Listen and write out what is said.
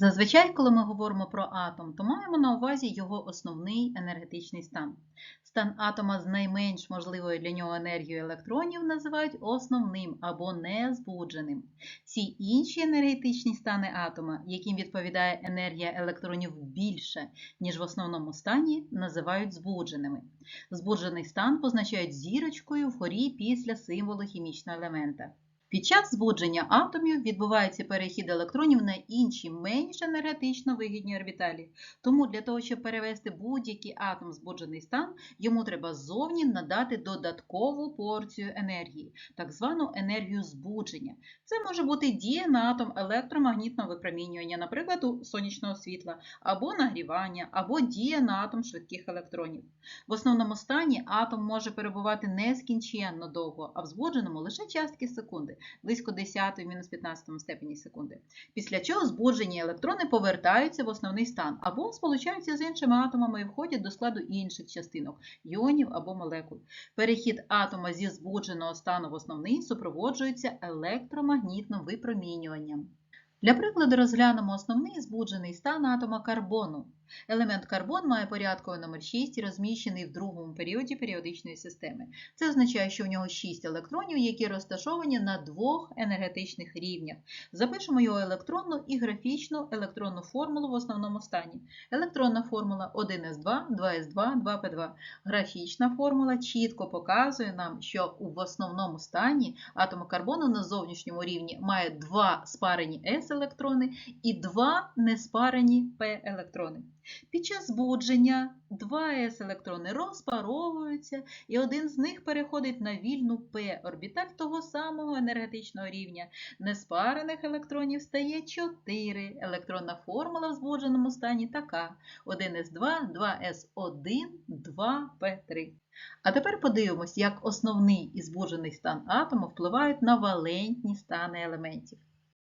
Зазвичай, коли ми говоримо про атом, то маємо на увазі його основний енергетичний стан. Стан атома з найменш можливою для нього енергією електронів називають основним або незбудженим. Всі інші енергетичні стани атома, яким відповідає енергія електронів більше, ніж в основному стані, називають збудженими. Збуджений стан позначають зірочкою вгорі після символу хімічного елемента. Під час збудження атомів відбувається перехід електронів на інші менш енергетично вигідні орбіталі. Тому для того, щоб перевести будь-який атом в збуджений стан, йому треба ззовні надати додаткову порцію енергії, так звану енергію збудження. Це може бути дія на атом електромагнітного випромінювання, наприклад, сонячного світла, або нагрівання, або дія на атом швидких електронів. В основному стані атом може перебувати нескінченно довго, а в збудженому лише частки секунди близько 10 мінус 15 степені секунди. Після чого збуджені електрони повертаються в основний стан або сполучаються з іншими атомами і входять до складу інших частинок іонів або молекул. Перехід атома зі збудженого стану в основний супроводжується електромагнітним випромінюванням. Для прикладу розглянемо основний збуджений стан атома карбону. Елемент карбон має порядковий номер 6 і розміщений в другому періоді періодичної системи. Це означає, що у нього 6 електронів, які розташовані на двох енергетичних рівнях. Запишемо його електронну і графічну електронну формулу в основному стані. Електронна формула 1s2, 2s2, 2p2. Графічна формула чітко показує нам, що в основному стані атому карбону на зовнішньому рівні має два спарені s-електрони і два неспарені p-електрони. Під час збудження два s-електрони розпаровуються, і один з них переходить на вільну p-орбіталь того самого енергетичного рівня. Неспарених електронів стає 4. Електронна формула в збудженому стані така: 1s2, 2s1, 2p3. А тепер подивимось, як основний і збуджений стан атому впливають на валентні стани елементів.